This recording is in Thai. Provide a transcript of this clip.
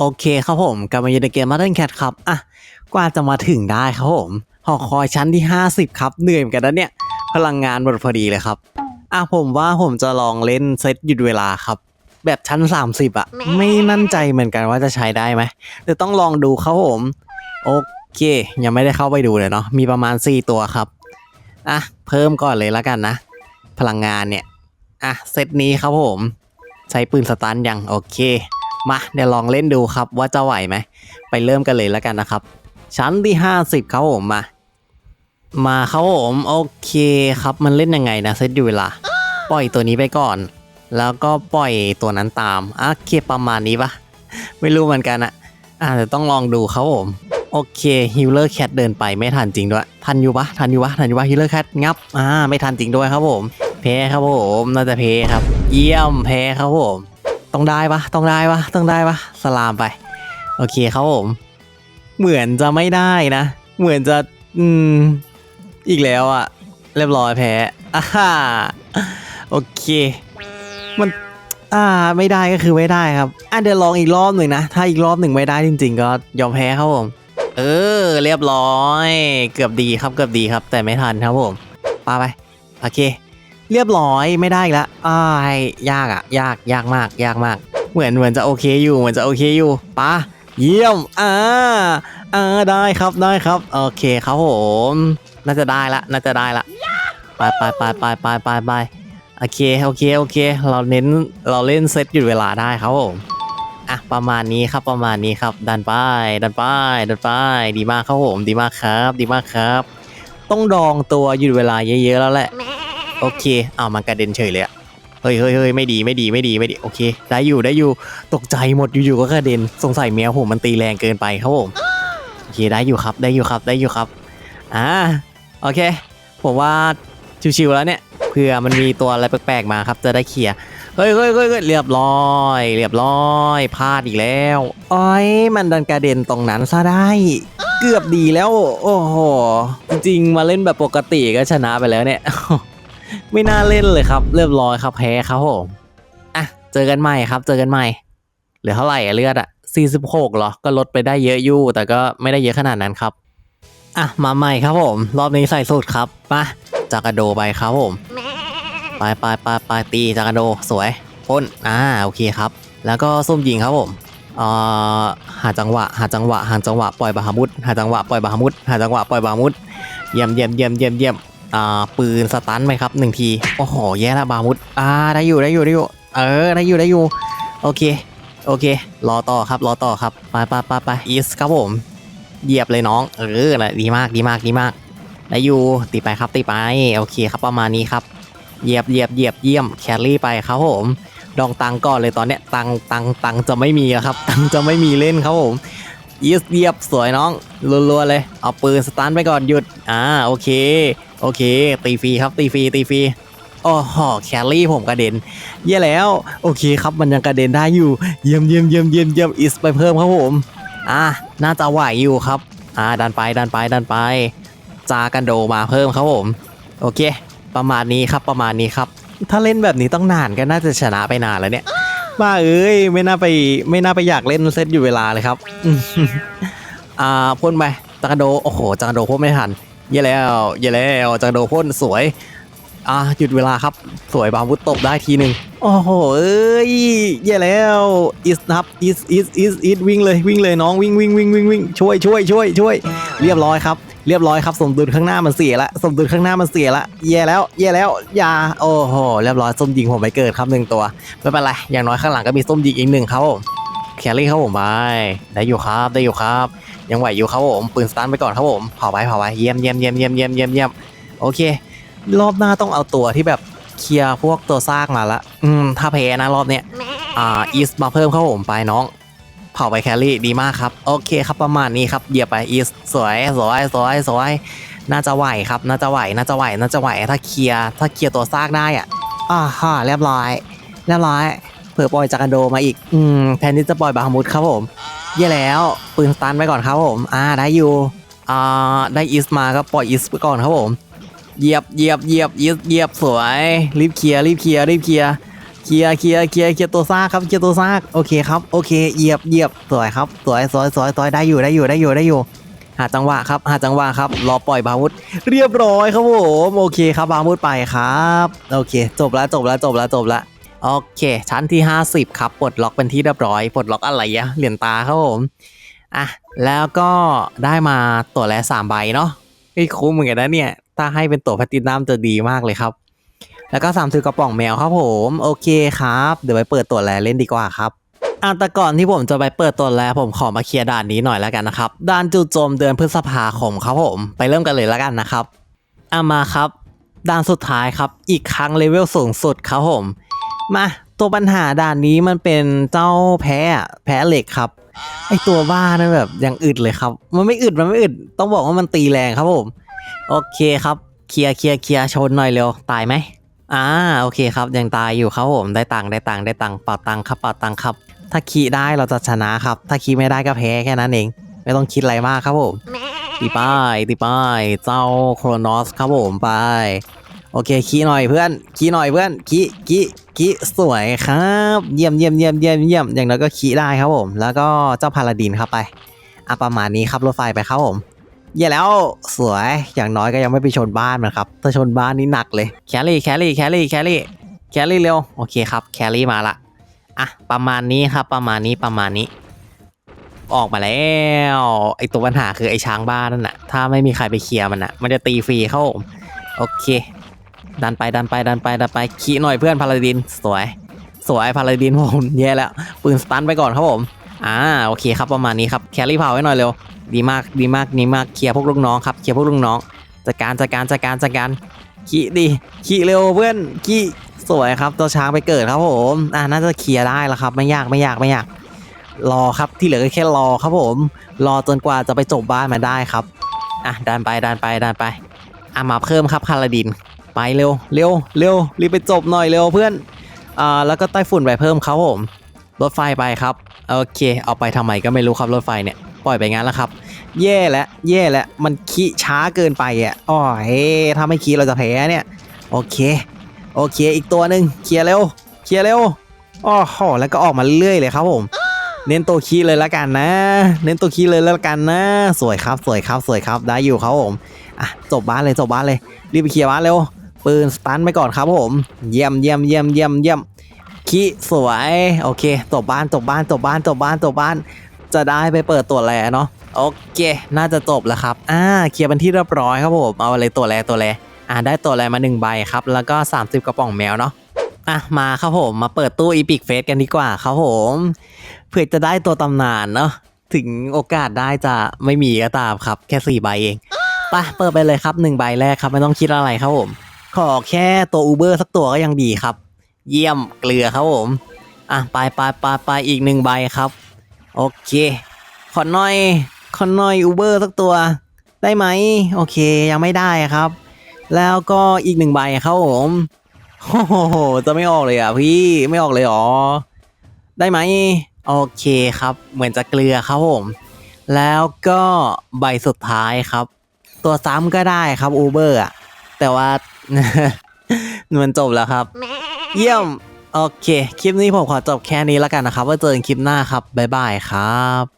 โอเคครับผมกลับมาอยู่ในเกม Modern Cat ครับอะกว่าจะมาถึงได้ครับผมหอคอยชั้นที่ 50 ครับ เหนื่อยเหมือนกันนะเนี่ย พลังงานหมดพอดีเลยครับอะผมว่าผมจะลองเล่นเซตหยุดเวลาครับ แบบชั้น 30อะไม่มั่นใจเหมือนกันว่าจะใช้ได้ไหมเดี๋ยวต้องลองดูครับผม โอเค ยังไม่ได้เข้าไปดูเลยเนาะมีประมาณ 4 ตัวครับอะเพิ่มก่อนเลยแล้วกันนะ พลังงานเนี่ยอะเซตนี้ครับผม ใช้ปืนสตันยังโอเค มาเดี๋ยวลองเล่นดูครับว่าจะไหวไหม ไปเริ่มกันเลยแล้วกันนะครับ ชั้นที่ 50ครับผมมา มาครับผมโอเคครับมันเล่นยังไงนะเซตอยู่เวลาปล่อยตัวนี้ไปก่อน แล้วก็ปล่อยตัวนั้นตามอะโอเคประมาณนี้ปะไม่รู้เหมือนกันอะอะเดี๋ยวต้องลองดูครับผมโอเคฮิลเลอร์แคทเดินไปไม่ทันจริงด้วย ทันอยู่ปะทันอยู่ปะทันอยู่ปะฮิลเลอร์แคทงับอ่าไม่ทันจริงด้วยครับผม แพ้ครับผมน่าจะแพ้ครับ เยี่ยมแพ้ครับผม ต้องได้ปะต้องได้ปะต้องได้ปะสลามไป โอเคครับผม เหมือนจะไม่ได้นะ เหมือนจะ อืม อีกแล้วอะเรียบร้อยแพ้อ่าฮ่าโอเค มันอ่าไม่ได้ก็คือไม่ได้ครับอะเดี๋ยวลองอีกรอบหนึ่งนะ ถ้าอีกรอบหนึ่งไม่ได้จริง ๆ ก็ยอมแพ้ครับผม เออ เรียบร้อย เกือบดีครับเกือบดีครับ แต่ไม่ทันครับผมปาไป โอเค เรียบร้อยไม่ได้อีกล้วอ้ายยากอะยากยากมาก ยากมาก เหมือนเหมือนจะโอเคอยู่เหมือนจะโอเคอยู่ปะเยี่ยมอ่าอ่าได้ครับได้ครับโอเคครับผมน่าจะได้ละน่าจะได้ละไปไปไปไปไปไปไปโอเคโอเคโอเค เราเน้นเราเล่นเซตหยุดเวลาได้ครับผมอะประมาณนี้ครับประมาณนี้ครับ ดันไปดันไปดันไปดีมากครับผมดีมากครับ ดีมากครับ ต้องดองตัวหยุดเวลาเยอะๆแล้วแหละ โอเคเอามันกระเด็นเฉยเลยอะเฮ้ยเฮ้ยเฮ้ยไม่ดีไม่ดีไม่ดีไม่ดีโอเค ได้อยู่ได้อยู่ตกใจหมดอยู่ๆก็กระเด็นสงสัยแมวผมมันตีแรงเกินไปครับผมโอเคได้อยู่ครับได้อยู่ครับได้อยู่ครับอ่าโอเค ผมว่าชิวๆแล้วเนี่ยเผื่อมันมีตัวอะไรแปลกๆมาครับ จะได้เคลียร์เฮ้ยเฮ้ยเฮ้ยเรียบร้อย เรียบร้อยพลาดอีกแล้วอ้อยมันดันกระเด็นตรงนั้นซะได้เกือบดีแล้ว โอ้โห จริงมาเล่นแบบปกติก็ชนะไปแล้วเนี่ย ไม่น่าเล่นเลยครับ เรียบร้อยครับแพ้ครับผมอะเจอกันใหม่ครับ เจอกันใหม่เหลือเท่าไหร่อะเลือดอะ46เหรอ ก็ลดไปได้เยอะอยู่แต่ก็ไม่ได้เยอะขนาดนั้นครับอะมาใหม่ครับผม รอบนี้ใส่สูตรครับมาจากระโดไปครับผมไปไปไปไปตีจากระโดสวยพ่นอ่าโอเคครับ แล้วก็ส้มยิงครับผมเอ่อหาจังหวะ หาจังหวะหาจังหวะปล่อยบาฮามุดหาจังหวะปล่อยบาฮามุดหาจังหวะปล่อยบาฮามุดเยี่ยมเยี่ยมเยี่ยมเยี่ยมเยี่ยม ปืนสตันไหมครับหนึ่งที โอ้โห แย่ละบามุดอ่าได้อยู่ได้อยู่ได้อยู่ เออ ได้อยู่ได้อยู่ โอเค โอเค รอต่อครับรอต่อครับ ไปไปไปไปอีสครับผม เหยียบเลยน้อง เออนะดีมากดีมากดีมาก ได้อยู่ ตีไปครับตีไป โอเคครับประมาณนี้ครับ เหยียบเหยียบเหยียบเยี่ยม แครี่ไปครับผม ดองตังก่อนเลยตอนเนี้ย ตังตังตังจะไม่มีครับ ตังจะไม่มีเล่นครับผมยีสเยียบสวยน้องรัวๆเลย เอาปืนสตันไปก่อนหยุด อ่า โอเค โอเค ตีฟรีครับ ตีฟรี ตีฟรีโอ้โหแครี่ผมกระเด็น เย่แล้ว โอเคครับ มันยังกระเด็นได้อยู่ เยี่ยมเยี่ยมเยี่ยมเยี่ยมเยี่ยมอิสไปเพิ่มครับผม อ่าน่าจะไหวอยู่ครับ อ่า ดันไป ดันไป ดันไป จากันโดมาเพิ่มครับผม โอเค ประมาณนี้ครับ ประมาณนี้ครับ ถ้าเล่นแบบนี้ต้องนานก็น่าจะชนะไปนานแล้วเนี่ยบ้าเอ้ย ไม่น่าไป ไม่น่าไปอยากเล่นเซตอยู่เวลาเลยครับ อ่า พ่นไปจักรโด โอ้โหจักรโดพ่นไม่ทัน เย่แล้วเย่แล้วจักโดพ่นสวย อ่าหยุดเวลาครับ สวยบาวุธตบได้ทีหนึ่งโอ้โหเอ้ยเย่แล้วอิสนับอิสอิสอิสอิสวิ่งเลยวิ่งเลยน้องวิ่งวิ่งวิ่งวิ่งวิ่งช่วยช่วยช่วยช่วยเรียบร้อยครับเรียบร้อยครับสมดุลข้างหน้ามันเสียละสมดุลข้างหน้ามันเสียละแย่แล้วแย่แล้วอย่าโอ้โหเรียบร้อยส้มยิงผมไปเกิดครับหนึ่งตัวไม่เป็นไรอย่างน้อยข้างหลังก็มีส้มยิงอีกหนึ่งครับแครี่ครับผมไปได้อยู่ครับได้อยู่ครับ ยังไหวอยู่ครับผมปืนสตาร์ทไปก่อนครับผมเผาไปเผาไปเยี่ยมเยี่ยมเยี่ยมเยี่ยมเยี่ยมเยี่ยมเยี่ยมโอเค รอบหน้าต้องเอาตัวที่แบบเคลียร์พวกตัวซากมาละอืมถ้าแพ้นะรอบเนี้ยอ่าอีสมาเพิ่มครับผมไปน้อง เผาไปแครี่ดีมากครับโอเคครับประมาณนี้ครับเหยียบไปอีสสวยสวยสวยสวยน่าจะไหวครับน่าจะไหวน่าจะไหวน่าจะไหวถ้าเคลียร์ถ้าเคลียร์ตัวซากได้อะอ่าฮ่าเรียบร้อยเรียบร้อยเผื่อปล่อยจากกันโดมาอีกอืมแทนที่จะปล่อยบาฮามุดครับผม เย่แล้ว ปืนสตันไว้ก่อนครับผม อ่าได้อยู่ อ่าได้อีสมาก็ปล่อยอีสไปก่อนครับผมเหยียบเหยียบเหยียบอีสเหยียบสวย รีบเคลียร์รีบเคลียร์รีบเคลียร์เคลียร์เคลียร์เคลียร์เคลียร์ตัวซากครับเคลียร์ตัวซากโอเคครับโอเคเหยียบเหยียบสวยครับสวยสวยสวยสวยได้อยู่ได้อยู่ได้อยู่ได้อยู่ หาจังหวะครับ หาจังหวะครับรอปล่อยบาวุธเรียบร้อยครับผมโอเคครับบาวุธไปครับ โอเค จบแล้วจบแล้วจบแล้วจบแล้ว โอเค ชั้นที่ 50 ครับปลดล็อกเป็นที่เรียบร้อยปลดล็อกอะไรอะเหรียญตาครับผมอะแล้วก็ได้มาตัวแรกสามใบเนาะเฮ้คุ้มเหมือนกันนะเนี่ย ถ้าให้เป็นตัวแพลตตินัมจะดีมากเลยครับ แล้วก็สามถือกระป๋องแมวครับผม โอเคครับ เดี๋ยวไปเปิดตัวแรกเล่นดีกว่าครับอะแต่ก่อนที่ผมจะไปเปิดตัวแรกผมขอมาเคลียร์ด่านนี้หน่อยแล้วกันนะครับ ด่านจู่โจมเดือนพฤษภาคมครับผม ไปเริ่มกันเลยแล้วกันนะครับอะมาครับ ด่านสุดท้ายครับ อีกครั้งเลเวลสูงสุดครับผม มาตัวปัญหาด่านนี้มันเป็นเจ้าแพ้อะแพ้เหล็กครับไอตัวบ้านั่นแบบยังอึดเลยครับ มันไม่อึดมันไม่อึดต้องบอกว่ามันตีแรงครับผมโอเคครับเคลียร์เคลียร์เคลียร์ชนหน่อยเร็วตายไหมอ่าโอเคครับยังตายอยู่ครับผมได้ตังค์ได้ตังค์ได้ตังค์เป่าตังค์ครับเป่าตังค์ครับ ถ้าคีได้เราจะชนะครับ ถ้าคีไม่ได้ก็แพ้แค่นั้นเอง ไม่ต้องคิดอะไรมากครับผมตีป้ายตีป้ายเจ้าโครนอสครับผมไป เคคีหน่อยเพื่อนคีหน่อยเพื่อนคีคีคีสวยครับ เยี่ยมเยี่ยมเยี่ยมเยี่ยมเยี่ยมอย่างน้อยก็คีได้ครับผม แล้วก็เจ้าพาลาดินครับไปอะประมาณนี้ครับรถไฟไปครับผมเย่แล้วสวยอย่างน้อยก็ยังไม่ไปชนบ้านมันครับถ้าชนบ้านนี่หนักเลยแครี่แครี่แครี่แครี่แครี่เร็วโอเคครับแครี่มาละอะประมาณนี้ครับประมาณนี้ประมาณนี้ ออกมาแล้วไอตัวปัญหาคือไอช้างบ้านนั่นน่ะถ้าไม่มีใครไปเคลียร์มันน่ะ มันจะตีฟรีเข้าผมโอเค ดันไปดันไปดันไปดันไปขี่หน่อยเพื่อนพาราดินสวย สวยพาราดินผมแย่แล้วปืนสตันไปก่อนครับผมอ่าโอเคครับประมาณนี้ครับแครี่เผาไว้หน่อยเร็วดีมากดีมากดีมากเคลียร์พวกลูกน้องครับเคลียร์พวกลูกน้องจัดการจัดการจัดการจัดการขี่ดีขี่เร็วเพื่อนขี่สวยครับตัวช้างไปเกิดครับผมอ่าน่าจะเคลียร์ได้แล้วครับ ไม่ยากไม่ยากไม่ยาก รอครับที่เหลือก็แค่รอครับผม รอจนกว่าจะไปจบบ้านมาได้ครับอะดันไปดันไปดันไปอะมาเพิ่มครับคาราดิน ไปเร็วเร็วเร็วรีบไปจบหน่อยเร็วเพื่อนอ่าแล้วก็ไต้ฝุ่นไปเพิ่มครับผมรถไฟไปครับโอเค เอาไปทำไมก็ไม่รู้ครับรถไฟเนี่ยปล่อยไปงั้นแล้วครับ แย่แล้วแย่แล้วมันขี้ช้าเกินไปอะอ๋อเฮ้ถ้าไม่ขี้เราจะแพ้เนี่ยโอเคโอเค อีกตัวหนึ่งเคลียร์เร็วเคลียร์เร็วอ๋อโหแล้วก็ออกมาเรื่อยเลยครับผมเน้นตัวคีย์เลยละกันนะ เน้นตัวคีย์เลยละกันนะ สวยครับ สวยครับ สวยครับ ได้อยู่ครับผม อะ จบบ้านเลย จบบ้านเลย รีบไปเคลียร์บ้านเร็ว ปืนสตันไปก่อนครับผม เยี่ยมเยี่ยมเยี่ยมเยี่ยมเยี่ยมคีย์สวยโอเคจบบ้านจบบ้านจบบ้านจบบ้านจบบ้าน จะได้ไปเปิดตัวแรเนาะโอเค น่าจะจบแล้วครับอ่าเคลียร์เป็นที่เรียบร้อยครับผมเอาอะไรตัวแรตัวแรอ่าได้ตัวอะไรมา1ใบครับ แล้วก็ 30 กระป๋องแมวเนาะอะมาครับผมมาเปิดตู้อีพิกเฟสกันดีกว่าครับผมเพื่อจะได้ตัวตำนานเนาะถึงโอกาสได้จะไม่มีก็ตามครับ แค่4ใบเองไปเปิดไปเลยครับ1ใบแรกครับไม่ต้องคิดอะไรครับผม ขอแค่ตัวอูเบอร์สักตัวก็ยังดีครับ เยี่ยมเกลือครับผม อะ ไปไปไปไปอีกหนึ่งใบครับ โอเค ขอหน่อย ขอหน่อยอูเบอร์สักตัว ได้ไหม โอเคยังไม่ได้ครับ แล้วก็อีกหนึ่งใบครับผมโอ้โหจะไม่ออกเลยอะพี่ไม่ออกเลยหรอ ได้ไหม โอเคครับ เหมือนจะเกลือครับผม แล้วก็ใบสุดท้ายครับ ตัวซ้ำก็ได้ครับอูเบอร์อะแต่ว่า มันจบแล้วครับ เยี่ยม โอเค คลิปนี้ผมขอจบแค่นี้แล้วกันนะครับ ไว่าเจอกันคลิปหน้าครับ บ๊ายบายครับ